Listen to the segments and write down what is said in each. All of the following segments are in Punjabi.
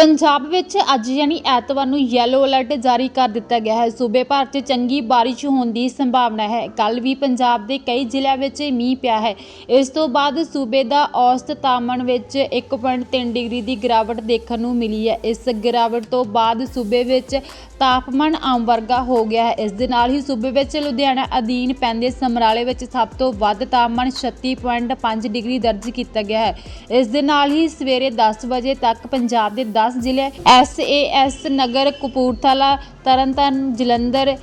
ਪੰਜਾਬ ਵਿੱਚ ਅੱਜ ਯਾਨੀ ਐਤਵਾਰ ਨੂੰ ਯੈਲੋ ਅਲਰਟ ਜਾਰੀ ਕਰ ਦਿੱਤਾ ਗਿਆ ਹੈ। ਸੂਬੇ ਭਰ 'ਚ ਚੰਗੀ ਬਾਰਿਸ਼ ਹੋਣ ਦੀ ਸੰਭਾਵਨਾ ਹੈ। ਕੱਲ ਵੀ ਪੰਜਾਬ ਦੇ ਕਈ ਜ਼ਿਲ੍ਹਿਆਂ ਵਿੱਚ ਮੀਂਹ ਪਿਆ ਹੈ। ਇਸ ਤੋਂ ਬਾਅਦ ਸੂਬੇ ਦਾ ਔਸਤ ਤਾਪਮਾਨ ਵਿੱਚ 1.3 ਡਿਗਰੀ ਦੀ ਗਿਰਾਵਟ ਦੇਖਣ ਨੂੰ ਮਿਲੀ ਹੈ। ਇਸ ਗਿਰਾਵਟ ਤੋਂ ਬਾਅਦ ਸੂਬੇ ਵਿੱਚ ਤਾਪਮਾਨ ਆਮ ਵਰਗਾ ਹੋ ਗਿਆ ਹੈ। ਇਸ ਦੇ ਨਾਲ ਹੀ ਸੂਬੇ ਵਿੱਚ ਲੁਧਿਆਣਾ ਅਧੀਨ ਪੈਂਦੇ ਸਮਰਾਲੇ ਵਿੱਚ ਸਭ ਤੋਂ ਵੱਧ ਤਾਪਮਾਨ 36.5 ਡਿਗਰੀ ਦਰਜ ਕੀਤਾ ਗਿਆ ਹੈ। ਇਸ ਦੇ ਨਾਲ ਹੀ ਸਵੇਰੇ 10 ਵਜੇ ਤੱਕ ਪੰਜਾਬ ਦੇ 10 ਜ਼ਿਲ੍ਹੇ ਐਸ ਨਗਰ ਕਪੂਰਥਲਾ ਤਰਨਤਾਰਨ ਜਲੰਧਰ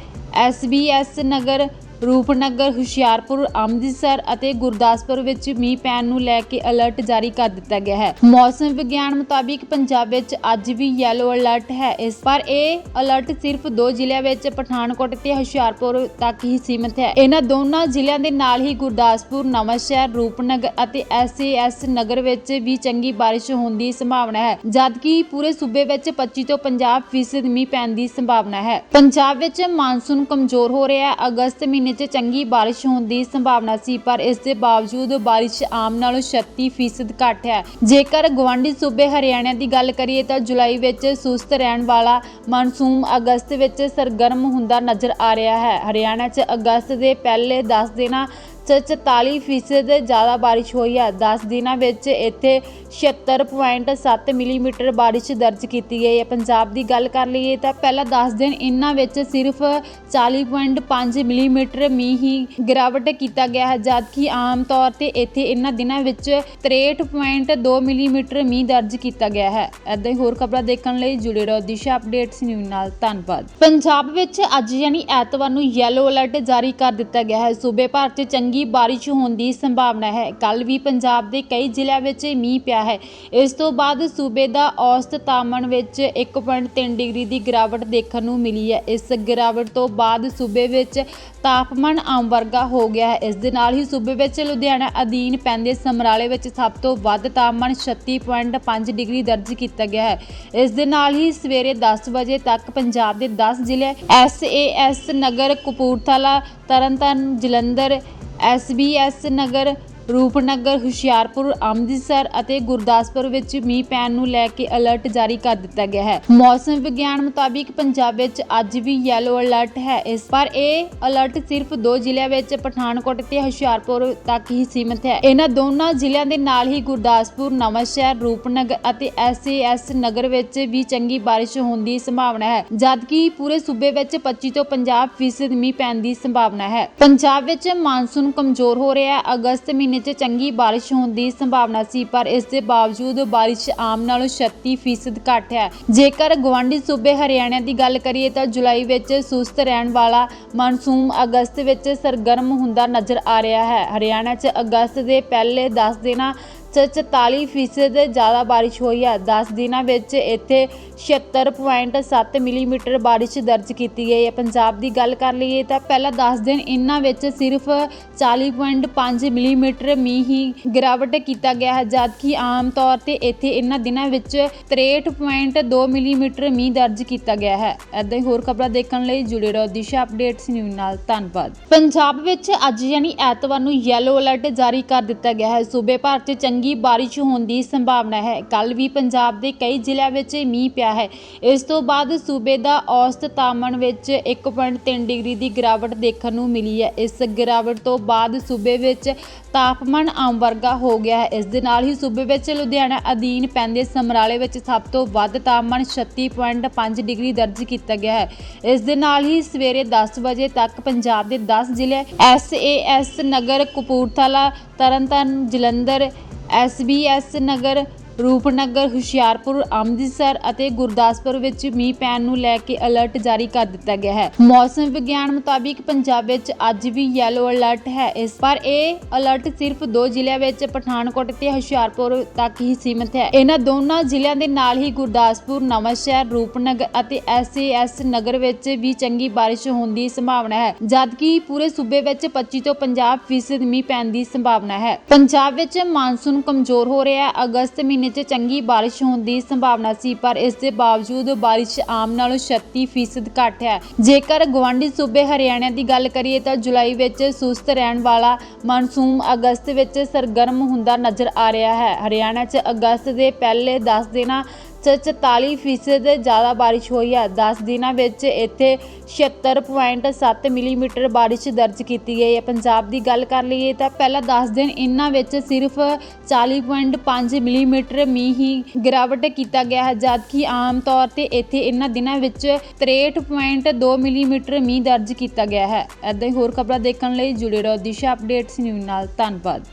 ਐਸ ਨਗਰ ਰੂਪਨਗਰ, ਹੁਸ਼ਿਆਰਪੁਰ, ਅੰਮ੍ਰਿਤਸਰ ਅਤੇ ਗੁਰਦਾਸਪੁਰ ਵਿੱਚ ਮੀਂਹ ਪੈਣ ਨੂੰ ਲੈ ਕੇ ਅਲਰਟ ਜਾਰੀ ਕਰ ਦਿੱਤਾ ਗਿਆ ਹੈ। ਮੌਸਮ ਵਿਗਿਆਨ ਮੁਤਾਬਿਕ ਪੰਜਾਬ ਵਿੱਚ ਅੱਜ ਵੀ ਯੈਲੋ ਅਲਰਟ ਹੈ ਇਸ ਪਰ ਇਹ ਅਲਰਟ ਸਿਰਫ ਦੋ ਜ਼ਿਲ੍ਹਿਆਂ ਵਿੱਚ ਪਠਾਨਕੋਟ ਤੇ ਹੁਸ਼ਿਆਰਪੁਰ ਤੱਕ ਹੀ ਸੀਮਿਤ ਹੈ। ਇਹਨਾਂ ਦੋਨਾਂ ਜ਼ਿਲ੍ਹਿਆਂ ਦੇ ਨਾਲ ਹੀ ਗੁਰਦਾਸਪੁਰ, ਨਵਾਂਸ਼ਹਿਰ, ਰੂਪਨਗਰ ਅਤੇ ਐਸ ਨਗਰ ਵਿੱਚ ਵੀ ਚੰਗੀ ਬਾਰਿਸ਼ ਹੋਣ ਦੀ ਸੰਭਾਵਨਾ ਹੈ, ਜਦਕਿ ਪੂਰੇ ਸੂਬੇ ਵਿੱਚ 25 ਤੋਂ 50 ਫੀਸਦ ਮੀਂਹ ਪੈਣ ਦੀ ਸੰਭਾਵਨਾ ਹੈ। ਪੰਜਾਬ ਵਿੱਚ ਮਾਨਸੂਨ ਕਮਜ਼ੋਰ ਹੋ ਰਿਹਾ ਹੈ। ਅਗਸਤ ਮਹੀਨੇ 'ਚ ਚੰਗੀ ਬਾਰਿਸ਼ ਹੋਣ ਦੀ ਸੰਭਾਵਨਾ ਸੀ, ਪਰ ਇਸ ਦੇ ਬਾਵਜੂਦ ਬਾਰਿਸ਼ ਆਮ ਨਾਲੋਂ 36 ਫੀਸਦ ਘੱਟ ਹੈ। ਜੇਕਰ ਗਵਾਂਢੀ ਸੂਬੇ ਹਰਿਆਣਾ ਦੀ ਗੱਲ ਕਰੀਏ ਤਾਂ ਜੁਲਾਈ ਵਿੱਚ ਸੁਸਤ ਰਹਿਣ ਵਾਲਾ ਮਾਨਸੂਨ ਅਗਸਤ ਵਿੱਚ ਸਰਗਰਮ ਹੁੰਦਾ ਨਜ਼ਰ ਆ ਰਿਹਾ ਹੈ। ਹਰਿਆਣਾ 'ਚ ਅਗਸਤ ਦੇ ਪਹਿਲੇ 10 ਦਿਨਾਂ 'ਚ 44 ਫੀਸਦ ਜ਼ਿਆਦਾ ਬਾਰਿਸ਼ ਹੋਈ ਹੈ। 10 ਦਿਨਾਂ ਵਿੱਚ ਇੱਥੇ 76.7 ਮਿਲੀਮੀਟਰ ਬਾਰਿਸ਼ ਦਰਜ ਕੀਤੀ ਗਈ ਹੈ। ਪੰਜਾਬ ਦੀ ਗੱਲ ਕਰ ਲਈਏ ਤਾਂ ਪਹਿਲਾਂ 10 ਦਿਨ ਇਹਨਾਂ ਵਿੱਚ ਸਿਰਫ 40.5 ਮਿਲੀਮੀਟਰ ਮੀਂਹ ਹੀ ਗਿਰਾਵਟ ਕੀਤਾ ਗਿਆ ਹੈ। ਜਦਕਿ ਆਮ ਤੌਰ ਤੇ ਇੱਥੇ ਇਹਨਾਂ ਦਿਨਾਂ ਵਿੱਚ 63.2 ਮਿਲੀਮੀਟਰ ਮੀਂਹ ਦਰਜ ਕੀਤਾ ਗਿਆ ਹੈ। ਐਦਾਂ ਹੀ ਹੋਰ ਖਬਰਾਂ ਦੇਖਣ ਲਈ ਜੁੜੇ ਰਹੋ। ਦਿਸ਼ਾ ਅਪਡੇਟਸ ਨਿਊਜ਼ ਨਾਲ। ਧੰਨਵਾਦ। ਪੰਜਾਬ ਵਿੱਚ ਅੱਜ ਯਾਨੀ ਐਤਵਾਰ ਨੂੰ ਯੈਲੋ ਅਲਰਟ ਜਾਰੀ ਕਰ ਦਿੱਤਾ ਗਿਆ ਹੈ। ਸੂਬੇ ਭਰ 'ਚ ਚੰਗੀ ਬਾਰਿਸ਼ ਹੋਣ ਦੀ ਸੰਭਾਵਨਾ ਹੈ। ਕੱਲ ਵੀ ਪੰਜਾਬ ਦੇ ਕਈ ਜ਼ਿਲ੍ਹਿਆਂ ਵਿੱਚ ਮੀਂਹ ਪਿਆ ਹੈ। ਇਸ ਤੋਂ ਬਾਅਦ ਸੂਬੇ ਦਾ ਔਸਤ ਤਾਪਮਾਨ ਵਿੱਚ 1.3 ਡਿਗਰੀ ਦੀ ਗਿਰਾਵਟ ਦੇਖਣ ਨੂੰ ਮਿਲੀ ਹੈ। ਇਸ ਗਿਰਾਵਟ ਤੋਂ ਬਾਅਦ ਸੂਬੇ ਵਿੱਚ ਤਾਪਮਾਨ ਆਮ ਵਰਗਾ ਹੋ ਗਿਆ ਹੈ। ਇਸ ਦੇ ਨਾਲ ਹੀ ਸੂਬੇ ਵਿੱਚ ਲੁਧਿਆਣਾ ਅਧੀਨ ਪੈਂਦੇ ਸਮਰਾਲੇ ਵਿੱਚ ਸਭ ਤੋਂ ਵੱਧ ਤਾਪਮਾਨ 36.5 ਡਿਗਰੀ ਦਰਜ ਕੀਤਾ ਗਿਆ ਹੈ। ਇਸ ਦੇ ਨਾਲ ਹੀ ਸਵੇਰੇ 10 ਵਜੇ ਤੱਕ ਪੰਜਾਬ ਦੇ 10 ਜ਼ਿਲ੍ਹੇ ਐਸ ਨਗਰ, ਕਪੂਰਥਲਾ, ਤਰਨਤਾਰਨ, ਜਲੰਧਰ ਐਸ ਨਗਰ ਰੂਪਨਗਰ, ਹੁਸ਼ਿਆਰਪੁਰ, ਅੰਮ੍ਰਿਤਸਰ ਅਤੇ ਗੁਰਦਾਸਪੁਰ ਵਿੱਚ ਮੀਂਹ ਪੈਣ ਨੂੰ ਲੈ ਕੇ ਅਲਰਟ ਜਾਰੀ ਕਰ ਦਿੱਤਾ ਗਿਆ ਹੈ। ਮੌਸਮ ਵਿਗਿਆਨ ਮੁਤਾਬਿਕ ਪੰਜਾਬ ਵਿੱਚ ਅੱਜ ਵੀ ਯੈਲੋ ਅਲਰਟ ਹੈ। ਇਸ ਪਰ ਇਹ ਅਲਰਟ ਸਿਰਫ ਦੋ ਜ਼ਿਲ੍ਹਿਆਂ ਵਿੱਚ ਪਠਾਨਕੋਟ ਤੇ ਹੁਸ਼ਿਆਰਪੁਰ ਤੱਕ ਹੀ ਸੀਮਿਤ ਹੈ। ਇਹਨਾਂ ਦੋਨਾਂ ਜ਼ਿਲ੍ਹਿਆਂ ਦੇ ਨਾਲ ਹੀ ਗੁਰਦਾਸਪੁਰ, ਨਵਾਂਸ਼ਹਿਰ, ਰੂਪਨਗਰ ਅਤੇ ਐਸ ਨਗਰ ਵਿੱਚ ਵੀ ਚੰਗੀ ਬਾਰਿਸ਼ ਹੋਣ ਦੀ ਸੰਭਾਵਨਾ ਹੈ, ਜਦਕਿ ਪੂਰੇ ਸੂਬੇ ਵਿੱਚ 25 ਤੋਂ 50 ਫੀਸਦ ਮੀਂਹ ਪੈਣ ਦੀ ਸੰਭਾਵਨਾ ਹੈ। ਪੰਜਾਬ ਵਿੱਚ ਮਾਨਸੂਨ ਕਮਜ਼ੋਰ ਹੋ ਰਿਹਾ ਹੈ। ਅਗਸਤ ਮਹੀਨੇ 'ਚ ਚੰਗੀ ਬਾਰਿਸ਼ ਹੋਣ ਦੀ ਸੰਭਾਵਨਾ ਸੀ, ਪਰ ਇਸ ਦੇ ਬਾਵਜੂਦ ਬਾਰਿਸ਼ ਆਮ ਨਾਲੋਂ 36 ਫੀਸਦ ਘੱਟ ਹੈ। ਜੇਕਰ ਗਵਾਂਢੀ ਸੂਬੇ ਹਰਿਆਣਾ ਦੀ ਗੱਲ ਕਰੀਏ ਤਾਂ ਜੁਲਾਈ ਵਿੱਚ ਸੁਸਤ ਰਹਿਣ ਵਾਲਾ ਮਾਨਸੂਨ ਅਗਸਤ ਵਿੱਚ ਸਰਗਰਮ ਹੁੰਦਾ ਨਜ਼ਰ ਆ ਰਿਹਾ ਹੈ। ਹਰਿਆਣਾ 'ਚ ਅਗਸਤ ਦੇ ਪਹਿਲੇ 10 ਦਿਨਾਂ 44 ਫੀਸਦ ਜ਼ਿਆਦਾ ਬਾਰਿਸ਼ ਹੋਈ ਹੈ। 10 ਦਿਨਾਂ ਵਿੱਚ ਇੱਥੇ 76.7 ਮਿਲੀਮੀਟਰ ਬਾਰਿਸ਼ ਦਰਜ ਕੀਤੀ ਗਈ ਹੈ। ਪੰਜਾਬ ਦੀ ਗੱਲ ਕਰ ਲਈਏ ਤਾਂ ਪਹਿਲਾ 10 ਦਿਨ ਇਹਨਾਂ ਵਿੱਚ ਸਿਰਫ 40.5 ਮਿਲੀਮੀਟਰ ਮੀਂਹ ਹੀ ਗਿਰਾਵਟ ਕੀਤਾ ਗਿਆ ਹੈ, ਜਦਕਿ ਆਮ ਤੌਰ ਤੇ ਇੱਥੇ ਇਹਨਾਂ ਦਿਨਾਂ ਵਿੱਚ 63.2 ਮਿਲੀਮੀਟਰ ਮੀਂਹ ਦਰਜ ਕੀਤਾ ਗਿਆ ਹੈ। ਐਦਾਂ ਹੀ ਹੋਰ ਖਬਰਾਂ ਦੇਖਣ ਲਈ ਜੁੜੇ ਰਹੋ ਦਿਸ਼ਾ ਅਪਡੇਟਸ ਨਿਊਜ਼ ਨਾਲ। ਧੰਨਵਾਦ। ਪੰਜਾਬ ਵਿੱਚ ਅੱਜ ਯਾਨੀ ਐਤਵਾਰ ਨੂੰ ਯੈਲੋ ਅਲਰਟ ਜਾਰੀ ਕਰ ਦਿੱਤਾ ਗਿਆ ਹੈ। ਸੂਬੇ ਭਰ 'ਚ ਚੰਗੀ ਬਾਰਿਸ਼ ਹੋਣ ਦੀ ਸੰਭਾਵਨਾ ਹੈ। ਕੱਲ ਵੀ ਪੰਜਾਬ ਦੇ ਕਈ ਜ਼ਿਲ੍ਹਿਆਂ ਵਿੱਚ ਮੀਂਹ ਪਿਆ ਹੈ। ਇਸ ਤੋਂ ਬਾਅਦ ਸੂਬੇ ਦਾ ਔਸਤ ਤਾਪਮਾਨ ਵਿੱਚ 1.3 ਡਿਗਰੀ ਦੀ ਗਿਰਾਵਟ ਦੇਖਣ ਨੂੰ ਮਿਲੀ ਹੈ। ਇਸ ਗਿਰਾਵਟ ਤੋਂ ਬਾਅਦ ਸੂਬੇ ਵਿੱਚ ਤਾਪਮਾਨ ਆਮ ਵਰਗਾ ਹੋ ਗਿਆ ਹੈ। ਇਸ ਦੇ ਨਾਲ ਹੀ ਸੂਬੇ ਵਿੱਚ ਲੁਧਿਆਣਾ ਅਧੀਨ ਪੈਂਦੇ ਸਮਰਾਲੇ ਵਿੱਚ ਸਭ ਤੋਂ ਵੱਧ ਤਾਪਮਾਨ 36.5 ਡਿਗਰੀ ਦਰਜ ਕੀਤਾ ਗਿਆ ਹੈ। ਇਸ ਦੇ ਨਾਲ ਹੀ ਸਵੇਰੇ 10 ਵਜੇ ਤੱਕ ਪੰਜਾਬ ਦੇ 10 ਜ਼ਿਲ੍ਹੇ ਐਸ ਨਗਰ, ਕਪੂਰਥਲਾ, ਤਰਨਤਾਰਨ, ਜਲੰਧਰ ਐਸ ਨਗਰ ਰੂਪਨਗਰ, ਹੁਸ਼ਿਆਰਪੁਰ, ਅੰਮ੍ਰਿਤਸਰ ਅਤੇ ਗੁਰਦਾਸਪੁਰ ਵਿੱਚ ਮੀਂਹ ਪੈਣ ਨੂੰ ਲੈ ਕੇ ਅਲਰਟ ਜਾਰੀ ਕਰ ਦਿੱਤਾ ਗਿਆ ਹੈ। ਮੌਸਮ ਵਿਗਿਆਨ ਮੁਤਾਬਿਕ ਪੰਜਾਬ ਵਿੱਚ ਅੱਜ ਵੀ ਯੈਲੋ ਅਲਰਟ ਹੈ ਇਸ ਪਰ ਇਹ ਅਲਰਟ ਸਿਰਫ ਦੋ ਜ਼ਿਲ੍ਹਿਆਂ ਵਿੱਚ ਪਠਾਨਕੋਟ ਤੇ ਹੁਸ਼ਿਆਰਪੁਰ ਤੱਕ ਹੀ ਸੀਮਿਤ ਹੈ। ਇਹਨਾਂ ਦੋਨਾਂ ਜ਼ਿਲ੍ਹਿਆਂ ਦੇ ਨਾਲ ਹੀ ਗੁਰਦਾਸਪੁਰ, ਨਵਾਂਸ਼ਹਿਰ, ਰੂਪਨਗਰ ਅਤੇ ਐਸ ਨਗਰ ਵਿੱਚ ਵੀ ਚੰਗੀ ਬਾਰਿਸ਼ ਹੋਣ ਦੀ ਸੰਭਾਵਨਾ ਹੈ, ਜਦਕਿ ਪੂਰੇ ਸੂਬੇ ਵਿੱਚ 25 ਤੋਂ 50 ਫੀਸਦ ਮੀਂਹ ਪੈਣ ਦੀ ਸੰਭਾਵਨਾ ਹੈ। ਪੰਜਾਬ ਵਿੱਚ ਮਾਨਸੂਨ ਕਮਜ਼ੋਰ ਹੋ ਰਿਹਾ ਹੈ। ਅਗਸਤ ਮਹੀਨੇ 'ਚ ਚੰਗੀ ਬਾਰਿਸ਼ ਹੋਣ ਦੀ ਸੰਭਾਵਨਾ ਸੀ, ਪਰ ਇਸ ਦੇ ਬਾਵਜੂਦ ਬਾਰਿਸ਼ ਆਮ ਨਾਲੋਂ 36 ਫੀਸਦ ਘੱਟ ਹੈ। ਜੇਕਰ ਗਵਾਂਢੀ ਸੂਬੇ ਹਰਿਆਣਾ ਦੀ ਗੱਲ ਕਰੀਏ ਤਾਂ ਜੁਲਾਈ ਵਿੱਚ ਸੁਸਤ ਰਹਿਣ ਵਾਲਾ ਮਾਨਸੂਨ ਅਗਸਤ ਵਿੱਚ ਸਰਗਰਮ ਹੁੰਦਾ ਨਜ਼ਰ ਆ ਰਿਹਾ ਹੈ। ਹਰਿਆਣਾ 'ਚ ਅਗਸਤ ਦੇ ਪਹਿਲੇ 10 ਦਿਨਾਂ 44% ਜ਼ਿਆਦਾ ਬਾਰਿਸ਼ ਹੋਈ ਹੈ। 10 ਦਿਨਾਂ ਵਿੱਚ ਇੱਥੇ 76.7 ਮਿਲੀਮੀਟਰ ਬਾਰਿਸ਼ ਦਰਜ ਕੀਤੀ ਗਈ ਹੈ। ਪੰਜਾਬ ਦੀ ਗੱਲ ਕਰ ਲਈਏ ਤਾਂ ਪਹਿਲਾਂ 10 ਦਿਨ ਇਹਨਾਂ ਵਿੱਚ ਸਿਰਫ 40.5 ਮਿਲੀਮੀਟਰ ਮੀਂਹ ਹੀ ਗਿਰਾਵਟ ਕੀਤਾ ਗਿਆ ਹੈ, ਜਦਕਿ ਆਮ ਤੌਰ ਤੇ ਇੱਥੇ ਇਹਨਾਂ ਦਿਨਾਂ ਵਿੱਚ 63.2 ਮਿਲੀਮੀਟਰ ਮੀਂਹ ਦਰਜ ਕੀਤਾ ਗਿਆ ਹੈ। ਐਦਾਂ ਹੀ ਹੋਰ ਖਬਰਾਂ ਦੇਖਣ ਲਈ ਜੁੜੇ ਰਹੋ। ਦਿਸ਼ਾ ਅਪਡੇਟਸ ਨਿਊਜ਼ ਨਾਲ। ਧੰਨਵਾਦ।